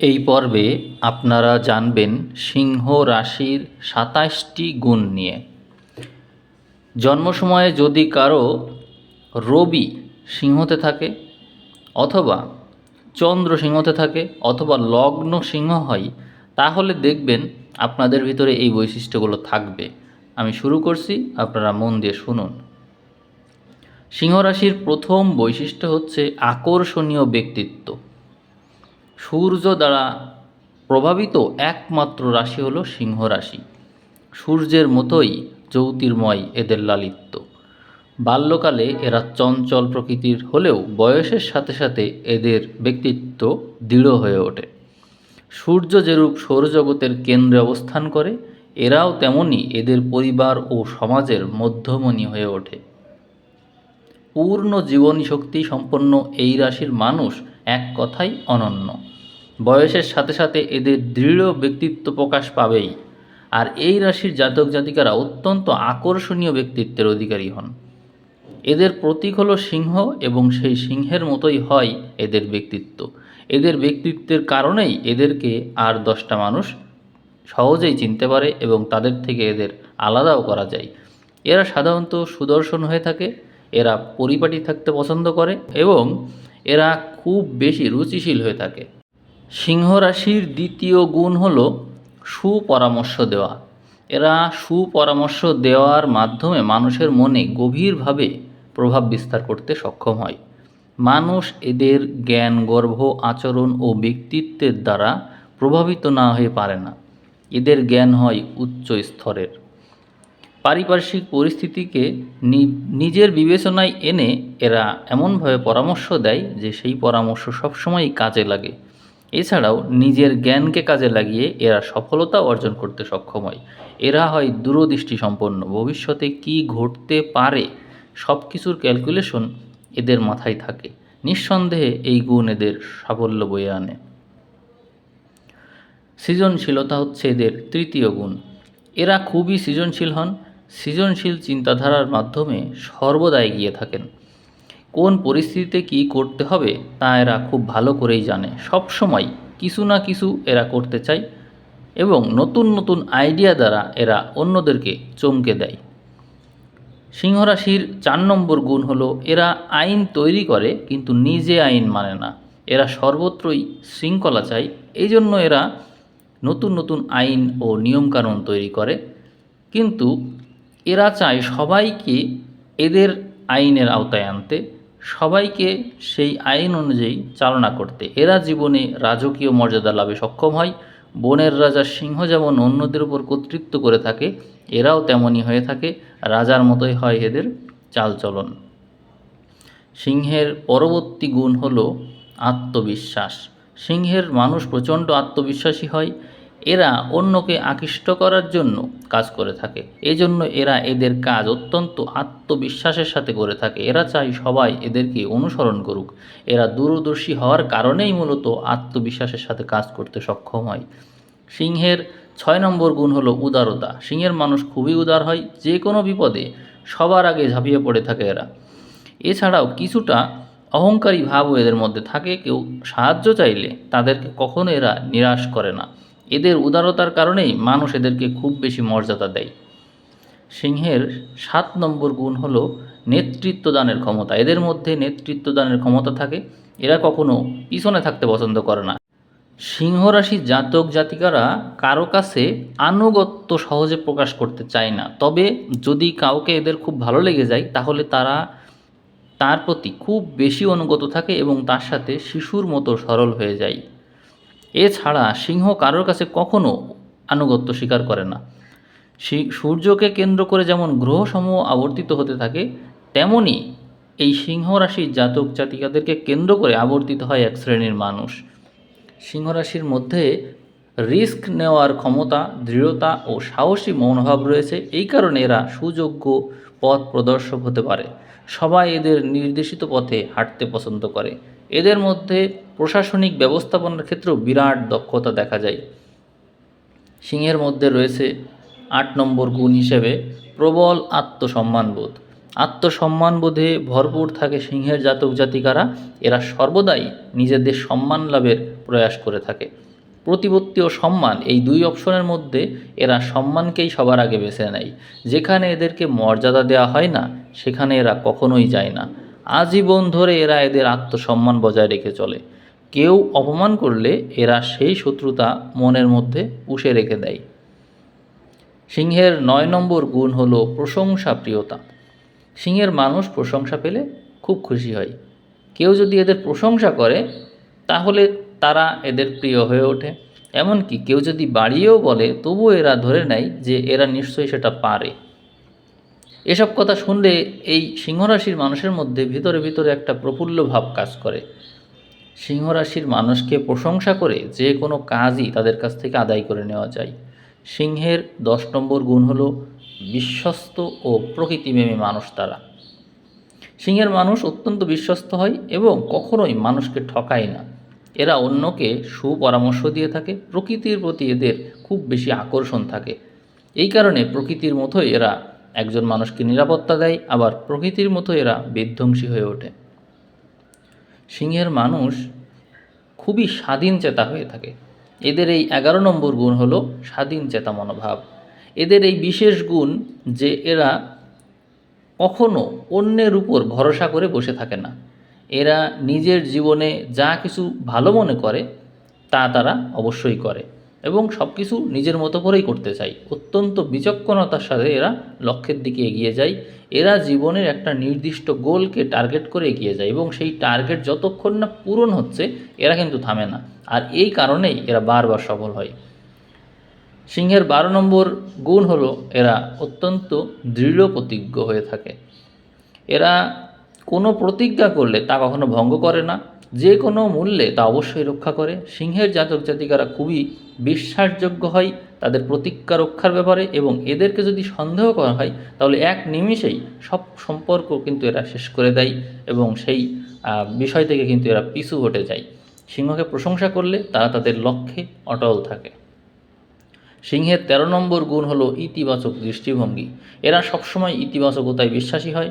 এই পর্বে আপনারা জানবেন সিংহ রাশির সাতাশটি গুণ নিয়ে। জন্ম সময়ে যদি কারও রবি সিংহতে থাকে অথবা চন্দ্র সিংহতে থাকে অথবা লগ্ন সিংহ হয়, তাহলে দেখবেন আপনাদের ভিতরে এই বৈশিষ্ট্যগুলো থাকবে। আমি শুরু করছি, আপনারা মন দিয়ে শুনুন। সিংহ রাশির প্রথম বৈশিষ্ট্য হচ্ছে আকর্ষণীয় ব্যক্তিত্ব। সূর্য দ্বারা প্রভাবিত একমাত্র রাশি হলো সিংহ রাশি। সূর্যের মতোই জ্যোতির্ময় এদের লালিত্য। বাল্যকালে এরা চঞ্চল প্রকৃতির হলেও বয়সের সাথে সাথে এদের ব্যক্তিত্ব দৃঢ় হয়ে ওঠে। সূর্য যেরূপ সৌরজগতের কেন্দ্রে অবস্থান করে, এরাও তেমনি এদের পরিবার ও সমাজের মধ্যমণি হয়ে ওঠে। পূর্ণ জীবনী শক্তি সম্পন্ন এই রাশির মানুষ এক কথাই অনন্য। বয়সের সাথে সাথে এদের দৃঢ় ব্যক্তিত্ব প্রকাশ পাবেই। আর এই রাশির জাতক জাতিকারা অত্যন্ত আকর্ষণীয় ব্যক্তিত্বের অধিকারী হন। এদের প্রতীক হলো সিংহ এবং সেই সিংহের মতোই হয় এদের ব্যক্তিত্ব। এদের ব্যক্তিত্বের কারণেই এদেরকে আর দশটা মানুষ সহজেই চিনতে পারে এবং তাদের থেকে এদের আলাদাও করা যায়। এরা সাধারণত সুদর্শন হয়ে থাকে, এরা পরিপাটি থাকতে পছন্দ করে এবং এরা খুব বেশি রুচিশীল হয়ে থাকে। সিংহ রাশির দ্বিতীয় গুণ হল সুপরামর্শ দেওয়া। এরা সুপরামর্শ দেওয়ার মাধ্যমে মানুষের মনে গভীরভাবে প্রভাব বিস্তার করতে সক্ষম হয়। মানুষ এদের জ্ঞান, গর্ভ, আচরণ ও ব্যক্তিত্বের দ্বারা প্রভাবিত না হয়ে পারে না। এদের জ্ঞান হয় উচ্চ স্তরের। পারিপার্শ্বিক পরিস্থিতিকে নিজের বিবেচনায় এনে এরা এমনভাবে পরামর্শ দেয় যে সেই পরামর্শ সবসময়ই কাজে লাগে। এছাড়াও নিজের জ্ঞানকে কাজে লাগিয়ে এরা সফলতা অর্জন করতে সক্ষম হয়। এরা হয় দূরদৃষ্টি সম্পন্ন ভবিষ্যতে কি ঘটতে পারে সব কিছুর ক্যালকুলেশন এদের মাথায় থাকে। নিঃসন্দেহে এই গুণ এদের সাফল্য বয়ে আনে। সৃজনশীলতা হচ্ছে এদের তৃতীয় গুণ। এরা খুবই সৃজনশীল হন সৃজনশীল চিন্তাধারার মাধ্যমে সর্বদা এগিয়ে থাকেন। কোন পরিস্থিতিতে কী করতে হবে তা এরা খুব ভালো করেই জানে। সব সময় কিছু না কিছু এরা করতে চায় এবং নতুন নতুন আইডিয়া দ্বারা এরা অন্যদেরকে চমকে দেয়। সিংহরাশির চার নম্বর গুণ হলো এরা আইন তৈরি করে কিন্তু নিজে আইন মানে না। এরা সর্বত্রই শৃঙ্খলা চায়। এই জন্য এরা নতুন নতুন আইন ও নিয়মকানুন তৈরি করে। কিন্তু এরা চায় সবাইকে এদের আইনের আওতায় আনতে, সবাইকে সেই আইন অনুযায়ী চালনা করতে। এরা জীবনে রাজকীয় মর্যাদা লাভে সক্ষম হয়। বনের রাজা সিংহ যেমন অন্যদের উপর কর্তৃত্ব করে থাকে, এরাও তেমনই হয়ে থাকে। রাজার মতোই হয় এদের চালচলন। সিংহের পরবর্তী গুণ হল আত্মবিশ্বাস। সিংহের মানুষ প্রচণ্ড আত্মবিশ্বাসী হয়। এরা অন্যকে আকৃষ্ট করার জন্য কাজ করে থাকে। এজন্য এরা এদের কাজ অত্যন্ত আত্মবিশ্বাসের সাথে করে থাকে। এরা চায় সবাই এদেরকে অনুসরণ করুক। এরা দূরদর্শী হওয়ার কারণেই মূলত আত্মবিশ্বাসের সাথে কাজ করতে সক্ষম হয়। সিংহের ছয় নম্বর গুণ হলো উদারতা। সিংহের মানুষ খুবই উদার হয়, যে কোনো বিপদে সবার আগে ঝাঁপিয়ে পড়ে থাকে এরা। এছাড়াও কিছুটা অহংকারী ভাবও এদের মধ্যে থাকে। কেউ সাহায্য চাইলে তাদেরকে কখনো এরা নিরাশ করে না। এদের উদারতার কারণেই মানুষ এদেরকে খুব বেশি মর্যাদা দেয়। সিংহের সাত নম্বর গুণ হল নেতৃত্ব দানের ক্ষমতা। এদের মধ্যে নেতৃত্ব দানের ক্ষমতা থাকে, এরা কখনো পিছনে থাকতে পছন্দ করে না। সিংহ রাশির জাতক জাতিকারা কারও কাছে আনুগত্য সহজে প্রকাশ করতে চায় না। তবে যদি কাউকে এদের খুব ভালো লেগে যায়, তাহলে তারা তার প্রতি খুব বেশি অনুগত থাকে এবং তার সাথে শিশুর মতো সরল হয়ে যায়। এছাড়া সিংহ কারোর কাছে কখনো আনুগত্য স্বীকার করে না। সূর্যকে কেন্দ্র করে যেমন গ্রহসমূহ আবর্তিত হতে থাকে, তেমনি এই সিংহ রাশির জাতক জাতিকাদেরকে কেন্দ্র করে আবর্তিত হয় এক শ্রেণির মানুষ। সিংহ রাশির মধ্যে রিস্ক নেওয়ার ক্ষমতা, দৃঢ়তা ও সাহসী মনোভাব রয়েছে। এই কারণে এরা সুযোগ্য পথ প্রদর্শক হতে পারে। সবাই এদের নির্দেশিত পথে হাঁটতে পছন্দ করে। এদের মধ্যে প্রশাসনিক ব্যবস্থাপনার ক্ষেত্রেও বিরাট দক্ষতা দেখা যায়। সিংহের মধ্যে রয়েছে আট নম্বর গুণ হিসেবে প্রবল আত্মসম্মানবোধ। আত্মসম্মানবোধে ভরপুর থাকে সিংহের জাতক জাতিকারা। এরা সর্বদাই নিজেদের সম্মান লাভের প্রয়াস করে থাকে। প্রতিপত্তি ও সম্মান এই দুই অপশনের মধ্যে এরা সম্মানকেই সবার আগে বেছে নেয়। যেখানে এদেরকে মর্যাদা দেওয়া হয় না, সেখানে এরা কখনোই যায় না। আজীবন ধরে এরা এদের আত্মসম্মান বজায় রেখে চলে। কেউ অপমান করলে এরা সেই শত্রুতা মনের মধ্যে পুষে রেখে দেয়। সিংহের নয় নম্বর গুণ হল প্রশংসা প্রিয়তা সিংহের মানুষ প্রশংসা পেলে খুব খুশি হয়। কেউ যদি এদের প্রশংসা করে, তাহলে তারা এদের প্রিয় হয়ে ওঠে। এমনকি কেউ যদি বাড়িয়েও বলে, তবুও এরা ধরে নেয় যে এরা নিশ্চয়ই সেটা পারে। এসব কথা শুনলে এই সিংহরাশির মানুষের মধ্যে ভিতরে ভিতরে একটা প্রফুল্ল ভাব কাজ করে। সিংহরাশির মানুষকে প্রশংসা করে যে কোনো কাজই তাদের কাছ থেকে আদায় করে নেওয়া যায়। সিংহের দশ নম্বর গুণ হলো বিশ্বস্ত ও প্রকৃতিপ্রেমী মানুষ তারা। সিংহের মানুষ অত্যন্ত বিশ্বস্ত হয় এবং কখনোই মানুষকে ঠকায় না। এরা অন্যকে সুপরামর্শ দিয়ে থাকে, প্রকৃতির প্রতি এদের খুব বেশি আকর্ষণ থাকে। এই কারণে প্রকৃতির মতোই এরা একজন মানুষকে নিরাপত্তা দেয়, আবার প্রকৃতির মতো এরা বিধ্বংসী হয়ে ওঠে। সিংহের মানুষ খুবই স্বাধীন চেতা হয়ে থাকে। এদের এই এগারো নম্বর গুণ হলো স্বাধীন চেতা মনোভাব। এদের এই বিশেষ গুণ যে এরা কখনো অন্যের উপর ভরসা করে বসে থাকে না। এরা নিজের জীবনে যা কিছু ভালো মনে করে, তা তারা অবশ্যই করে। এবং সব কিছু নিজের মতো করেই করতে চায় অত্যন্ত বিচক্ষণতার সাথে এরা লক্ষ্যের দিকে এগিয়ে যায়। এরা জীবনের একটা নির্দিষ্ট গোলকে টার্গেট করে এগিয়ে যায় এবং সেই টার্গেট যতক্ষণ না পূরণ হচ্ছে, এরা কিন্তু থামে না। আর এই কারণেই এরা বারবার সফল হয়। সিংহের বারো নম্বর গুণ হলো এরা অত্যন্ত দৃঢ় প্রতিজ্ঞ হয়ে থাকে। এরা কোনো প্রতিজ্ঞা করলে তা কখনো ভঙ্গ করে না। যে কোনো মূল্যে তা অবশ্যই রক্ষা করে। সিংহের জাতক জাতিকারা খুবই বিশ্বাসযোগ্য হয় তাদের প্রতিজ্ঞা রক্ষার ব্যাপারে এবং এদেরকে যদি সন্দেহ করা হয়, তাহলে এক নিমিষেই সব সম্পর্ক কিন্তু এরা শেষ করে দেয় এবং সেই বিষয় থেকে কিন্তু এরা পিছু হটে যায়। সিংহকে প্রশংসা করলে তারা তাদের লক্ষ্যে অটল থাকে। সিংহের তেরো নম্বর গুণ হলো ইতিবাচক দৃষ্টিভঙ্গি। এরা সবসময় ইতিবাচকতায় বিশ্বাসী হয়।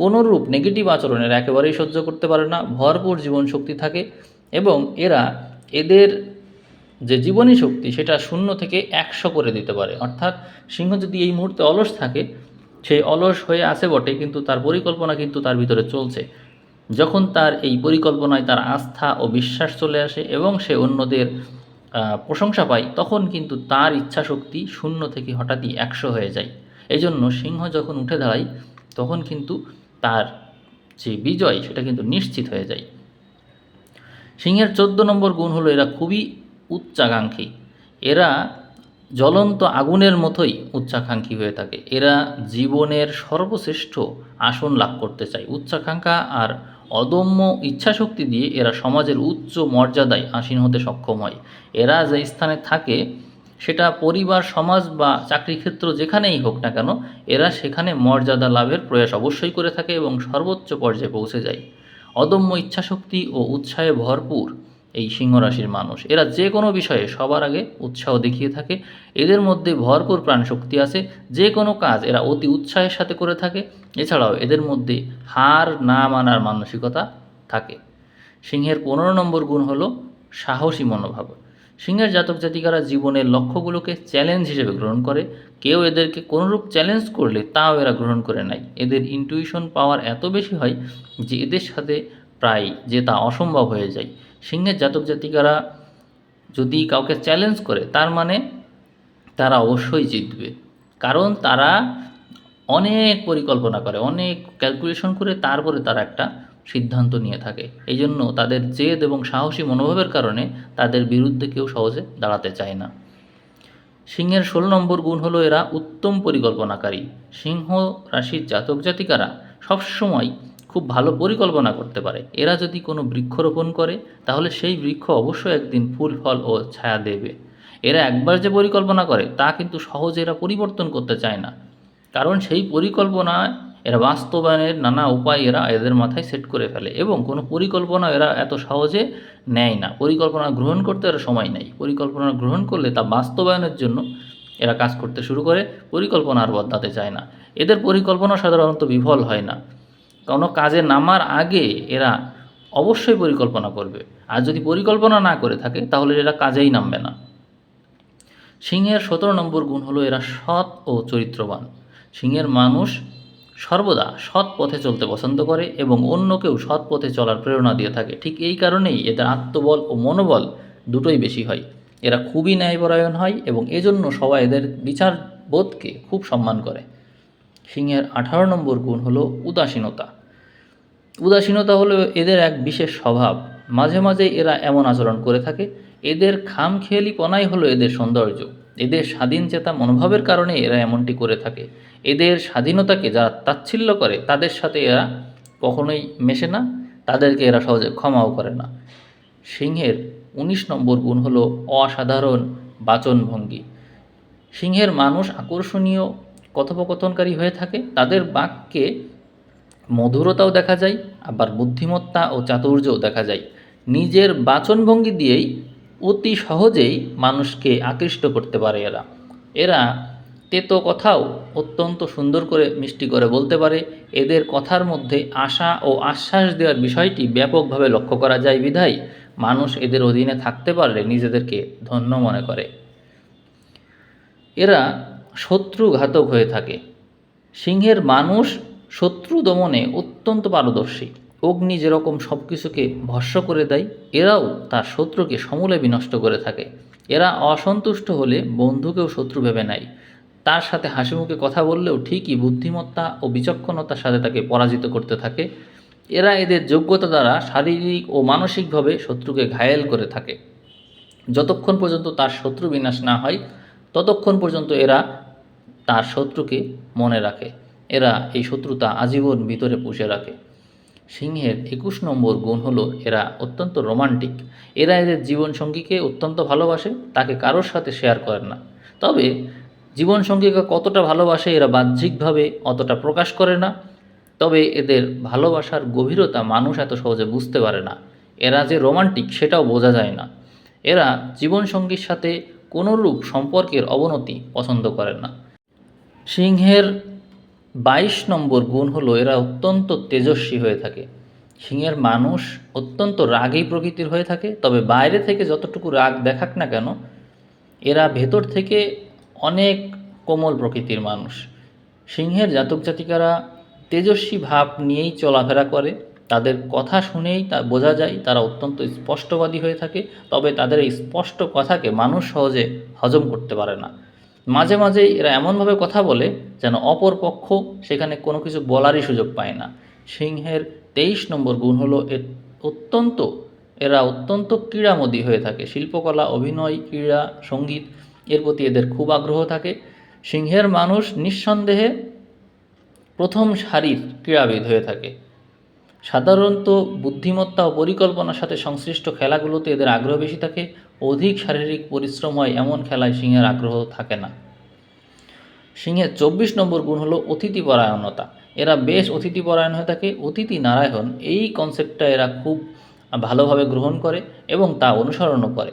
কোনো রূপ নেগেটিভ আচরণের একেবারেই সহ্য করতে পারে না, ভরপুর জীবন শক্তি থাকে এবং এরা এদের যে জীবনী শক্তি সেটা শূন্য থেকে একশো করে দিতে পারে। অর্থাৎ সিংহ যদি এই মুহূর্তে অলস থাকে, সে অলস হয়ে আছে বটে, কিন্তু তার পরিকল্পনা কিন্তু তার ভিতরে চলছে। যখন তার এই পরিকল্পনায় তার আস্থা ও বিশ্বাস চলে আসে এবং সে অন্যদের প্রশংসা পায়, তখন কিন্তু তার ইচ্ছা শক্তি শূন্য থেকে হঠাৎই একশো হয়ে যায়। এই জন্য সিংহ যখন উঠে দাঁড়ায়, তখন কিন্তু তার যে বিজয়, সেটা কিন্তু নিশ্চিত হয়ে যায়। সিংহের চোদ্দ নম্বর গুণ হলো এরা খুবই উচ্চাকাঙ্ক্ষী। এরা জ্বলন্ত আগুনের মতোই উচ্চাকাঙ্ক্ষী হয়ে থাকে। এরা জীবনের সর্বশ্রেষ্ঠ আসন লাভ করতে চায়। উচ্চাকাঙ্ক্ষা আর অদম্য ইচ্ছাশক্তি দিয়ে এরা সমাজের উচ্চ মর্যাদায় আসীন হতে সক্ষম হয়। এরা যে স্থানে থাকে সেটা পরিবার, সমাজ বা চাকরি ক্ষেত্র যেখানেই হোক না কেন, এরা সেখানে মর্যাদা লাভের প্রয়াস অবশ্যই করে থাকে এবং সর্বোচ্চ পর্যায়ে পৌঁছে যায়। অদম্য ইচ্ছাশক্তি ও উৎসাহে ভরপুর এই সিংহরাশির মানুষ। এরা যে কোনো বিষয়ে সবার আগে উৎসাহ দেখিয়ে থাকে। এদের মধ্যে ভরপুর প্রাণশক্তি আছে। যে কোনো কাজ এরা অতি উৎসাহের সাথে করে থাকে। এছাড়াও এদের মধ্যে হার না মানার মানসিকতা থাকে। সিংহের পনেরো নম্বর গুণ হলো সাহসী মনোভাব। সিংহের জাতক জাতিকারা জীবনের লক্ষ্যগুলোকে চ্যালেঞ্জ হিসেবে গ্রহণ করে। কেউ এদেরকে কোনোরূপ চ্যালেঞ্জ করলে তাও এরা গ্রহণ করে নেয় এদের ইনটুইশন পাওয়ার এত বেশি হয় যে এদের সাথে প্রায় যে তা অসম্ভব হয়ে যায়। সিংহের জাতক জাতিকারা যদি কাউকে চ্যালেঞ্জ করে, তার মানে তারা অবশ্যই জিতবে। কারণ তারা অনেক পরিকল্পনা করে, অনেক ক্যালকুলেশন করে, তারপরে তারা একটা সিদ্ধান্ত নিয়ে থাকে। এই জন্য তাদের জেদ এবং সাহসী মনোভাবের কারণে তাদের বিরুদ্ধে কেউ সহজে দাঁড়াতে চায় না। সিংহের ষোলো নম্বর গুণ হলো এরা উত্তম পরিকল্পনাকারী। সিংহ রাশির জাতক জাতিকারা সবসময় খুব ভালো পরিকল্পনা করতে পারে। এরা যদি কোনো বৃক্ষরোপণ করে, তাহলে সেই বৃক্ষ অবশ্যই একদিন ফুল, ফল ও ছায়া দেবে। এরা একবার যে পরিকল্পনা করে, তা কিন্তু সহজে এরা পরিবর্তন করতে চায় না। কারণ সেই পরিকল্পনা এরা বাস্তবায়নের নানা উপায় এরা এদের মাথায় সেট করে ফেলে এবং কোনো পরিকল্পনা এরা এত সহজে নেয় না। পরিকল্পনা গ্রহণ করতে এরা সময় নেই। পরিকল্পনা গ্রহণ করলে তা বাস্তবায়নের জন্য এরা কাজ করতে শুরু করে, পরিকল্পনা আর বদলাতে চায় না। এদের পরিকল্পনা সাধারণত বিফল হয় না। কোনো কাজে নামার আগে এরা অবশ্যই পরিকল্পনা করবে। আর যদি পরিকল্পনা না করে থাকে, তাহলে এরা কাজেই নামবে না। সিংহের সতেরো নম্বর গুণ হলো এরা সৎ ও চরিত্রবান। সিংহের মানুষ সর্বদা সৎ পথে চলতে পছন্দ করে এবং অন্যকেও সৎ পথে চলার প্রেরণা দিয়ে থাকে। ঠিক এই কারণেই এদের আত্মবল ও মনোবল দুটোই বেশি হয়। এরা খুবই ন্যায়পরায়ণ হয় এবং এজন্য সবাই এদের বিচার বোধকে খুব সম্মান করে। সিংহের আঠারো নম্বর গুণ হলো উদাসীনতা। উদাসীনতা হলো এদের এক বিশেষ স্বভাব। মাঝে মাঝে এরা এমন আচরণ করে থাকে। এদের খামখেয়ালিপনাই হলো এদের সৌন্দর্য। এদের স্বাধীন চেতা মনোভাবের কারণে এরা এমনটি করে থাকে। এদের স্বাধীনতাকে যারা তাচ্ছিল্য করে, তাদের সাথে এরা কখনোই মেশে না, তাদেরকে এরা সহজে ক্ষমাও করে না। সিংহের উনিশ নম্বর গুণ হলো অসাধারণ বাচনভঙ্গি। সিংহের মানুষ আকর্ষণীয় কথোপকথনকারী হয়ে থাকে, তাদের বাক্যে মধুরতাও দেখা যায়, আবার বুদ্ধিমত্তা ও চাতুর্যও দেখা যায়। নিজের বাচনভঙ্গি দিয়েই অতি সহজেই মানুষকে আকৃষ্ট করতে পারে এরা। এরা তেতো কথাও অত্যন্ত সুন্দর করে মিষ্টি করে বলতে পারে। এদের কথার মধ্যে আশা ও আশ্বাস দেওয়ার বিষয়টি ব্যাপকভাবে লক্ষ্য করা যায় বিধায় মানুষ এদের অধীনে থাকতে পারলে নিজেদেরকে ধন্য মনে করে। এরা শত্রুঘাতক হয়ে থাকে। সিংহের মানুষ শত্রু দমনে অত্যন্ত পারদর্শী। অগ্নি যেরকম সব কিছুকে ভস্য করে দেয়, এরাও তার শত্রুকে সমূলে বিনষ্ট করে থাকে। এরা অসন্তুষ্ট হলে বন্ধুকেও শত্রু ভেবে নেয়। তার সাথে হাসি মুখে কথা বললেও ঠিকই বুদ্ধিমত্তা ও বিচক্ষণতার সাথে তাকে পরাজিত করতে থাকে। এরা এদের যোগ্যতা দ্বারা শারীরিক ও মানসিকভাবে শত্রুকে ঘায়েল করে থাকে। যতক্ষণ পর্যন্ত তার শত্রু বিনাশ না হয়, ততক্ষণ পর্যন্ত এরা তার শত্রুকে মনে রাখে। এরা এই শত্রুতা আজীবন ভিতরে পুষে রাখে। সিংহের একুশ নম্বর গুণ হলো এরা অত্যন্ত রোমান্টিক। এরা এদের জীবনসঙ্গীকে অত্যন্ত ভালোবাসে, তাকে কারোর সাথে শেয়ার করে না। তবে জীবনসঙ্গীকে কতটা ভালোবাসে এরা বাহ্যিকভাবে অতটা প্রকাশ করে না। তবে এদের ভালোবাসার গভীরতা মানুষ এত সহজে বুঝতে পারে না। এরা যে রোমান্টিক, সেটাও বোঝা যায় না। এরা জীবনসঙ্গীর সাথে কোনোরূপ সম্পর্কের অবনতি পছন্দ করে না। সিংহের বাইশ নম্বর গুণ হলো এরা অত্যন্ত তেজস্বী হয়ে থাকে। সিংহের মানুষ অত্যন্ত রাগী প্রকৃতির হয়ে থাকে, তবে বাইরে থেকে যতটুকু রাগ দেখাক না কেন, এরা ভেতর থেকে অনেক কোমল প্রকৃতির মানুষ। সিংহের জাতক জাতিকারা তেজস্বী ভাব নিয়েই চলাফেরা করে, তাদের কথা শুনেই তা বোঝা যায়, তারা অত্যন্ত স্পষ্টবাদী হয়ে থাকে, তবে তাদের এই স্পষ্ট কথাকে মানুষ সহজে হজম করতে পারে না। মাঝে মাঝে এরা এমনভাবে কথা বলে যেন অপর পক্ষ সেখানে কোনো কিছু বলারই সুযোগ পায় না। সিংহের তেইশ নম্বর গুণ হলো এর অত্যন্ত, এরা অত্যন্ত ক্রীড়ামোদী হয়ে থাকে। শিল্পকলা, অভিনয়, ক্রীড়া, সংগীত, এর প্রতি এদের খুব আগ্রহ থাকে। সিংহের মানুষ নিঃসন্দেহে প্রথম সারির ক্রীড়াবিদ হয়ে থাকে। সাধারণত বুদ্ধিমত্তা ও পরিকল্পনার সাথে সংশ্লিষ্ট খেলাগুলোতে এদের আগ্রহ বেশি থাকে। অধিক শারীরিক পরিশ্রম হয় এমন খেলায় সিংহের আগ্রহ থাকে না। সিংহের চব্বিশ নম্বর গুণ হলো অতিথিপরায়ণতা। এরা বেশ অতিথিপরায়ণ হয়ে থাকে। অতিথি নারায়ণ এই কনসেপ্টটা এরা খুব ভালোভাবে গ্রহণ করে এবং তা অনুসরণও করে।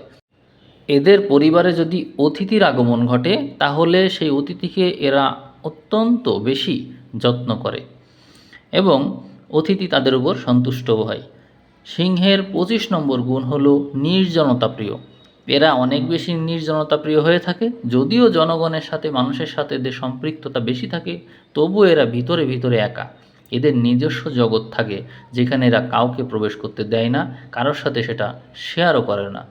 এদের পরিবারে যদি অতিথির আগমন ঘটে, তাহলে সেই অতিথিকে এরা অত্যন্ত বেশি যত্ন করে এবং অতিথি তাদের উপর সন্তুষ্টও হয়। সিংহের পঁচিশ নম্বর গুণ হলো নির্জনতা প্রিয় এরা অনেক বেশি নির্জনতা প্রিয় হয়ে থাকে। যদিও জনগণের সাথে, মানুষের সাথে এদের সম্পৃক্ততা বেশি থাকে তবুও এরা ভিতরে ভিতরে একা। এদের নিজস্ব জগৎ থাকে, যেখানে এরা কাউকে প্রবেশ করতে দেয় না, কারোর সাথে সেটা শেয়ারও করে না।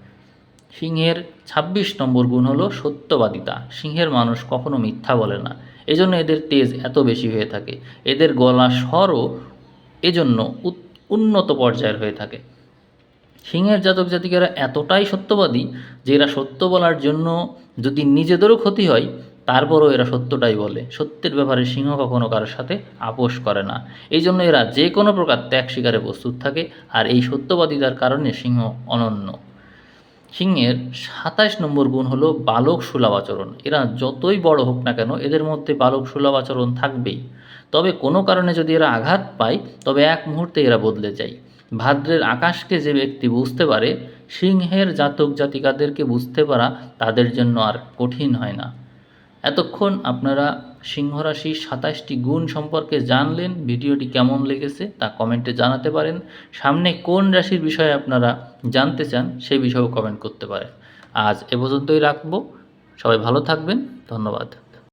সিংহের ২৬ নম্বর গুণ হলো সত্যবাদিতা। সিংহের মানুষ কখনো মিথ্যা বলে না। এজন্য এদের তেজ এত বেশি হয়ে থাকে। এদের গলা স্বরও এজন্য উন্নত পর্যায়ের হয়ে থাকে। সিংহের জাতক জাতিকেরা এতটাই সত্যবাদী যে এরা সত্য বলার জন্য যদি নিজেদেরও ক্ষতি হয়, তারপরও এরা সত্যটাই বলে। সত্যের ব্যাপারে সিংহ কখনো কারোর সাথে আপোষ করে না। এই জন্য এরা যে কোনো প্রকার ত্যাগ শিকারে প্রস্তুত থাকে আর এই সত্যবাদিতার কারণে সিংহ অনন্য। সিংহের সাতাশ নম্বর গুণ হলো বালক সুলভ আচরণ। এরা যতই বড় হোক না কেন এদের মধ্যে বালক সুলভ আচরণ থাকবেই। তবে কোনো কারণে যদি এরা আঘাত পায়, তবে এক মুহূর্তে এরা বদলে যায়। ভাদ্রের আকাশকে যে ব্যক্তি বুঝতে পারে, সিংহের জাতক জাতিকাদেরকে বুঝতে পারা তাদের জন্য আর কঠিন হয় না। এতক্ষণ আপনারা সিংহ রাশির সাতাশটি গুণ সম্পর্কে জানলেন, ভিডিওটি কেমন লেগেছে তা কমেন্টে জানাতে পারেন। সামনে কোন রাশির বিষয়ে আপনারা জানতে চান সেই বিষয়েও কমেন্ট করতে পারেন। আজ এ পর্যন্তই রাখব। সবাই ভালো থাকবেন। ধন্যবাদ।